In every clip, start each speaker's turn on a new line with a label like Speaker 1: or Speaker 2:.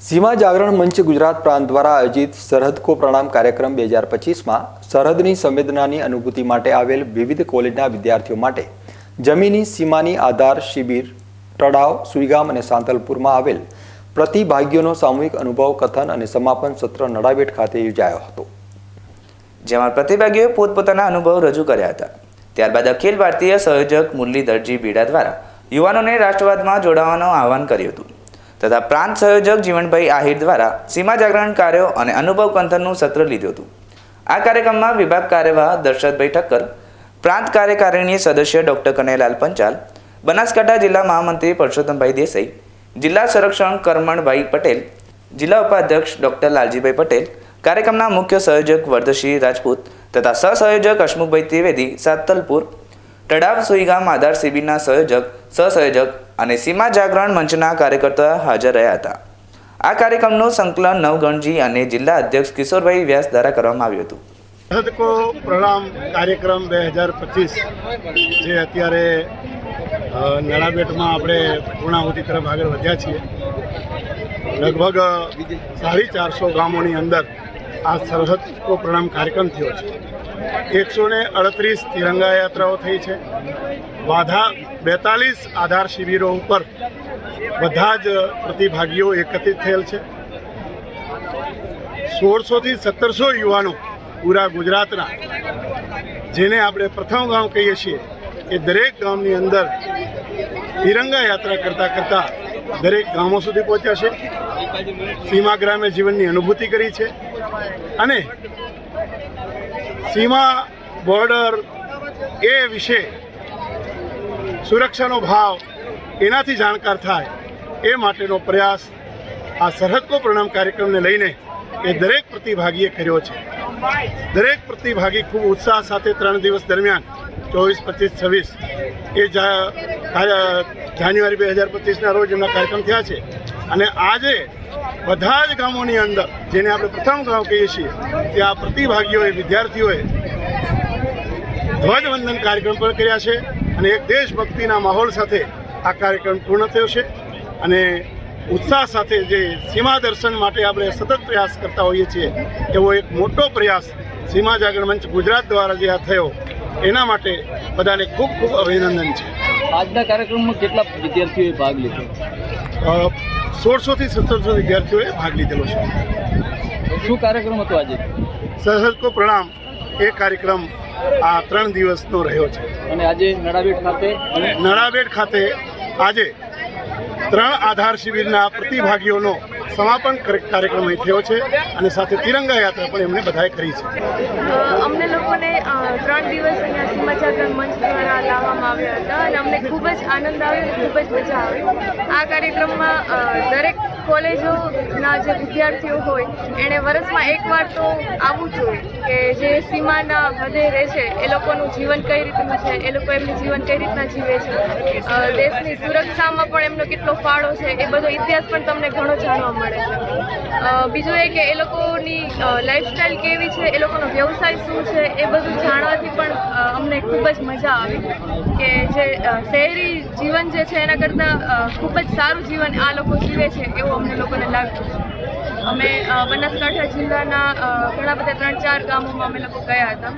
Speaker 1: સીમા જાગરણ મંચ ગુજરાત પ્રાંત દ્વારા આયોજિત સરહદ કો પ્રણામ કાર્યક્રમ બે હજાર પચીસમાં સરહદની સંવેદનાની અનુભૂતિ માટે આવેલ વિવિધ કોલેજના વિદ્યાર્થીઓ માટે જમીની સીમાની આધાર શિબિર, તળાવ સુઈગામ અને સાંતલપુરમાં આવેલ પ્રતિભાગીઓનો સામૂહિક અનુભવ, કથન અને સમાપન સત્ર નડાબેટ ખાતે યોજાયો હતો.
Speaker 2: જેમાં પ્રતિભાગીઓએ પોતપોતાના અનુભવ રજૂ કર્યા હતા. ત્યારબાદ અખિલ ભારતીય સંયોજક મુરલીધરજી બીડા દ્વારા યુવાનોને રાષ્ટ્રવાદમાં જોડાવાનું આહવાન કર્યું હતું. તથા પ્રાંત સંયોજક જીવનભાઈ આહિર દ્વારા સીમા જાગરણ કાર્યો અને અનુભવ કંથનનું સત્ર લીધું હતું. આ કાર્યક્રમમાં વિભાગ કાર્યવાહ દર્શતભાઈ ઠક્કર, પ્રાંત કાર્યકારિણી સદસ્ય ડોક્ટર કનૈયાલાલ પંચાલ, બનાસકાંઠા જિલ્લા મહામંત્રી પરસોત્તમભાઈ દેસાઈ, જિલ્લા સંરક્ષણ કરમણભાઈ પટેલ, જિલ્લા ઉપાધ્યક્ષ ડોક્ટર લાલજીભાઈ પટેલ, કાર્યક્રમના મુખ્ય સંયોજક વર્ધશ્રી રાજપૂત તથા સહસંયોજક હસમુખભાઈ ત્રિવેદી સાતલપુર, તળાવ સુઈગામ આધાર શિબિરના સંયોજક, સહસંયોજક અને સીમા જાગરણ મંચના કાર્યકર્તા હાજર રહ્યા હતા. આ કાર્યક્રમનું સંકલન નવગણજી અને જિલ્લા અધ્યક્ષ કિશોરભાઈ વ્યાસ દ્વારા કરવામાં આવ્યું હતું.
Speaker 3: સરહદ કો પ્રણામ કાર્યક્રમ બે હજાર પચીસ, જે અત્યારે નળાબેટમાં આપણે પૂર્ણાહુતિ તરફ આગળ વધ્યા છીએ. લગભગ સાડી ચારસો ગામોની અંદર આ સરહદ પ્રણામ કાર્યક્રમ થયો છે. એકસો ને અડત્રીસ તિરંગા યાત્રાઓ થઈ છે. વાધા બેતાલીસ આધાર શિબિરો ઉપર બધા જ પ્રતિભાગીઓ એકત્રિત થયેલ છે. સોળસોથી સત્તરસો યુવાનો પૂરા ગુજરાતના, જેને આપણે પ્રથમ ગામ કહીએ છીએ એ દરેક ગામની અંદર તિરંગા યાત્રા કરતાં કરતાં દરેક ગામો સુધી પહોંચ્યા છે. સીમા ગ્રામે જીવનની અનુભૂતિ કરી છે. અને સીમા, બોર્ડર એ વિશે સુરક્ષાનો ભાવ એનાથી જાણકાર થાય એ માટેનો પ્રયાસ આ સરહદ કો પ્રણામ કાર્યક્રમને લઈને એ દરેક પ્રતિભાગીએ કર્યો છે. દરેક પ્રતિભાગી ખૂબ ઉત્સાહ સાથે ત્રણ દિવસ દરમિયાન ચોવીસ, પચીસ, છવ્વીસ એ જાન્યુઆરી બે હજાર પચીસના રોજ એમના કાર્યક્રમ થયા છે. અને આજે બધા જ ગામોની અંદર જેને આપણે પ્રથમ ગામ કહીએ છીએ ત્યાં પ્રતિભાગીઓએ વિદ્યાર્થીઓએ ધ્વજવંદન કાર્યક્રમ પણ કર્યા છે અને એક દેશભક્તિના માહોલ સાથે આ કાર્યક્રમ પૂર્ણ થયો છે અને ઉત્સાહ સાથે જે સીમા દર્શન માટે આપણે સતત પ્રયાસ કરતા હોઈએ છીએ એવો એક મોટો પ્રયાસ સીમા જાગરણ મંચ ગુજરાત દ્વારા જે આ થયો એના માટે બધાને ખૂબ ખૂબ અભિનંદન છે.
Speaker 4: આજના કાર્યક્રમમાં કેટલા વિદ્યાર્થીઓએ ભાગ લીધો?
Speaker 3: સોળસોથી સત્તરસો વિદ્યાર્થીઓએ ભાગ લીધેલો છે.
Speaker 4: શું કાર્યક્રમ હતો આજે?
Speaker 3: સરહદ કો પ્રણામ. એ કાર્યક્રમ આ ત્રણ દિવસનો રહ્યો છે.
Speaker 4: અને આજે નડાબેટ ખાતે અને
Speaker 3: નળાબેટ ખાતે આજે ત્રણ આધાર શિબિરના પ્રતિભાગીઓનો સમાપન કર- કાર્યક્રમ અહીં થયો છે અને સાથે તિરંગા યાત્રા પણ એમણે બધાએ કરી છે.
Speaker 5: અમને લોકોને ત્રણ દિવસ અહીંયા સીમા જાગરણ મંચ દ્વારા લાવવામાં આવ્યા હતા અને અમને ખૂબ જ આનંદ આવ્યો ખૂબ જ મજા આવી. આ કાર્યક્રમમાં દરેક કોલેજોના જે વિદ્યાર્થીઓ હોય, એણે વર્ષમાં એકવાર તો આવવું જોઈએ કે જે સીમાના હૃદય રહે છે, એ લોકોનું જીવન કઈ રીતનું છે, એ લોકો એમનું જીવન કઈ રીતના જીવે છે દેશની સુરક્ષામાં પણ એમનો કેટલો ફાળો છે, એ બધો ઇતિહાસ પણ તમને ઘણો જાણવા મળે છે. બીજું એ કે એ લોકોની લાઈફસ્ટાઈલ કેવી છે, એ લોકોનો વ્યવસાય શું છે, એ બધું જાણવાથી પણ અમને ખૂબ જ મજા આવી કે જે શહેરી જીવન જે છે એના કરતાં ખૂબ જ સારું જીવન આ લોકો જીવે છે, એવું અમને લોકોને લાગ્યું અમે બનાસકાંઠા જિલ્લાના ઘણા બધા ત્રણ ચાર ગામોમાં અમે લોકો ગયા હતા.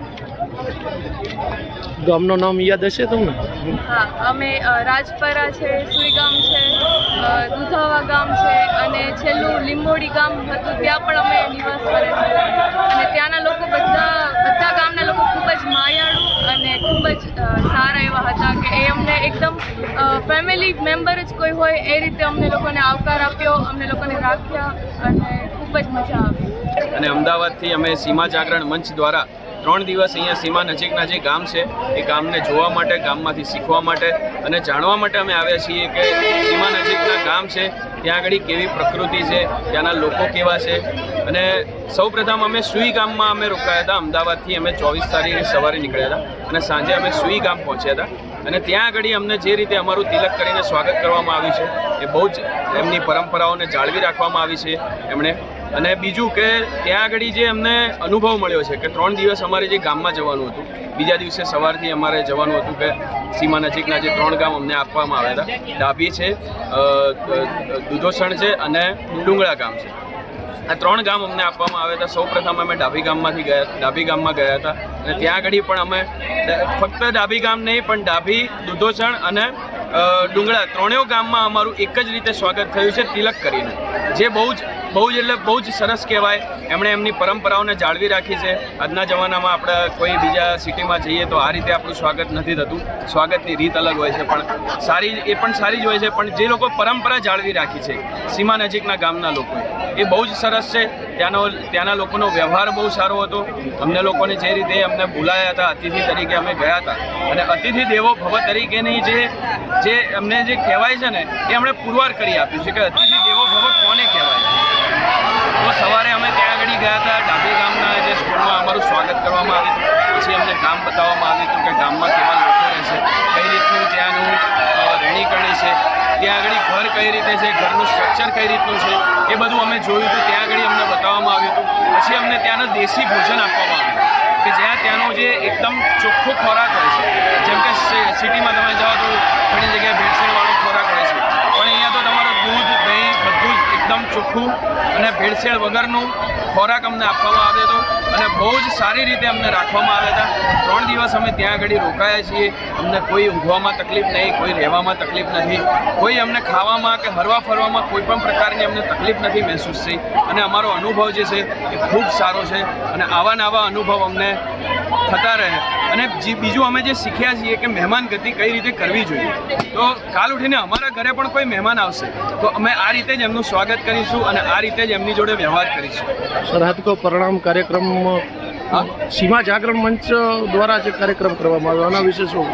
Speaker 4: ગામનું નામ યાદ હશે તમને?
Speaker 5: હા અમે રાજપરા છે સુઈગામ છે દુધાવા ગામ છે અને છેલ્લું લીંબોડી ગામ હતું ત્યાં પણ અમે નિવાસ કરેલો અને ત્યાંના લોકો બધા બધા ગામના લોકો ખૂબ જ માયાળુ અને ખૂબ જ સારા એવા હતા કે એ અમને એકદમ ફેમિલી મેમ્બર જ કોઈ હોય એ રીતે અમને લોકોને આવકાર આપ્યો અમને લોકોને રાખ્યા અને ખૂબ જ મજા આવી.
Speaker 6: અને અમદાવાદથી અમે સીમા જાગરણ મંચ દ્વારા ત્રણ દિવસ અહીંયા સીમા નજીકના જે ગામ છે, એ ગામને જોવા માટે, ગામમાંથી શીખવા માટે અને જાણવા માટે અમે આવ્યા છીએ કે સીમા નજીકના ગામ છે, ત્યાં આગળ કેવી પ્રકૃતિ છે, ત્યાંના લોકો કેવા છે. અને સૌપ્રથમ અમે સુઈ ગામમાં અમે રોકાયા હતા. અમદાવાદથી અમે ચોવીસ તારીખે સવારે નીકળ્યા હતા અને સાંજે અમે સુઈ ગામ પહોંચ્યા હતા. અને ત્યાં આગળ અમને જે રીતે અમારું તિલક કરીને સ્વાગત કરવામાં આવ્યું છે, એ બહુ જ એમની પરંપરાઓને જાળવી રાખવામાં આવી છે એમણે. અને બીજું કે ત્યાં આગળ જે અમને અનુભવ મળ્યો છે કે ત્રણ દિવસ અમારે જે ગામમાં જવાનું હતું, બીજા દિવસે સવારથી અમારે જવાનું હતું કે સીમા નજીકના જે ત્રણ ગામ અમને આપવામાં આવ્યા હતા, ડાભી છે દુધોસણ છે અને ડુંગળા ગામ છે. આ ત્રણ ગામ અમને આપવામાં આવ્યા હતા. સૌ પ્રથમ અમે ડાભી ગામમાંથી ગયા, ડાભી ગામમાં ગયા હતા. અને ત્યાં આગળ પણ અમે ફક્ત ડાભી ગામ નહીં, પણ ડાભી, દુધોસણ અને ડુંગળા ત્રણેય ગામમાં અમારું એક જ રીતે સ્વાગત થયું છે તિલક કરીને. જે બહુ જ બહુ જ એટલે બહુ જ સરસ કહેવાય. એમણે એમની પરંપરાઓને જાળવી રાખી છે. આજના જમાનામાં આપણે કોઈ બીજા સિટીમાં જઈએ તો આ રીતે આપણું સ્વાગત નથી થતું. સ્વાગતની રીત અલગ હોય છે, પણ સારી, એ પણ સારી જ હોય છે. પણ જે લોકો પરંપરા જાળવી રાખી છે, સીમા નજીકના ગામના લોકો એ બહુ જ સરસ છે. ત્યાંનો ત્યાંના લોકોનો વ્યવહાર બહુ સારો હતો. અમને લોકોને જે રીતે અમને બોલાયા હતા, અતિથિ તરીકે અમે ગયા હતા. અને અતિથિ દેવો ભવ તરીકેની જે જે અમને જે કહેવાય છે ને, એ અમને પુરવાર કરી આપ્યું છે કે અતિથિ દેવો ભવ કોને કહેવાય? તો સવારે અમે ત્યાં આગળ ગયા હતા, ડાભી ગામના જે સ્કૂલમાં અમારું સ્વાગત કરવામાં આવ્યું પછી અમને ગામ બતાવવામાં આવ્યું હતું કે ગામમાં કેવા લોકો રહે છે કઈ રીતનું ત્યાંનું અ, રહેણીકરણી છે ત્યાં આગળ ઘર કઈ રીતે છે, ઘરનું સ્ટ્રક્ચર કઈ રીતનું છે, એ બધું અમે જોયું હતું. ત્યાં આગળ અમને બતાવવામાં આવ્યું હતું. પછી અમને ત્યાંનું દેશી ભોજન આપવામાં આવ્યું. કે જ્યાં ત્યાંનો જે એકદમ ચોખ્ખો ખોરાક હોય છે, જેમ કે સિટીમાં તમે જાઓ તો ઘણી જગ્યાએ ભેળસેળવાળો ખોરાક હોય છે. પણ અહીંયા તો તમારું દૂધ, દહીં બધું જ એકદમ ચોખ્ખું અને ભેળસેળ વગરનું ખોરાક અમને આપવામાં આવ્યો હતો. અને બહુ જ સારી રીતે અમને રાખવામાં આવ્યા હતા. ત્રણ દિવસ અમે ત્યાં આગળ રોકાયા છીએ. અમને કોઈ ઊંઘવામાં તકલીફ નહીં, કોઈ રહેવામાં તકલીફ નથી. કોઈ અમને ખાવામાં કે હરવા ફરવામાં કોઈ પણ પ્રકારની અમને તકલીફ નથી મહેસૂસ થઈ. અને અમારો અનુભવ જે છે એ ખૂબ સારો છે. અને આવા નવા અનુભવ અમને થતા રહે. અને બીજું અમે જે શીખ્યા છીએ કે મહેમાન ગતિ કઈ રીતે કરવી જોઈએ. તો કાલ ઉઠીને અમારા ઘરે પણ કોઈ મહેમાન આવશે. તો અમે આ રીતે જ એમનું સ્વાગત કરીશું અને આ રીતે જ એમની જોડે વ્યવહાર કરીશું.
Speaker 7: સરહદ કો પરિણામ કાર્યક્રમ? સીમા જાગરણ મંચ દ્વારા જે કાર્યક્રમ કરવામાં આવ્યો આના વિશે શું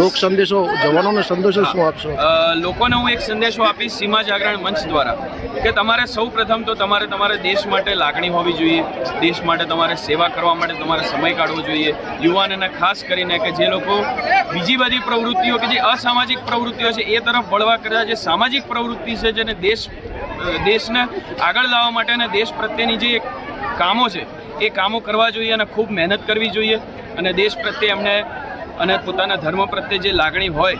Speaker 7: લોક સંદેશો જવાનોને સંદેશો શું આપશો?
Speaker 6: લોકોને હું એક સંદેશો આપીશ સીમા જાગરણ મંચ દ્વારા કે તમારે સૌ પ્રથમ તો તમારે તમારા દેશ માટે લાગણી હોવી જોઈએ દેશ માટે તમારે સેવા કરવા માટે તમારે સમય કાઢવો જોઈએ. યુવાનોને ખાસ કરીને કે જે લોકો બીજી બધી પ્રવૃત્તિઓ કે જે અસામાજિક પ્રવૃત્તિઓ છે એ તરફ વળવા કરતાં જે સામાજિક પ્રવૃત્તિ છે જેને દેશ દેશને આગળ લાવવા માટે અને દેશ પ્રત્યેની જે કામો છે એ કામો કરવા જોઈએ અને ખૂબ મહેનત કરવી જોઈએ અને દેશ પ્રત્યે એમને અને પોતાના ધર્મ પ્રત્યે જે લાગણી હોય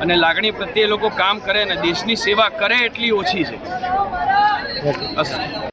Speaker 6: અને લાગણી પ્રત્યે એ લોકો કામ કરે અને દેશની સેવા કરે એટલી ઓછી છે.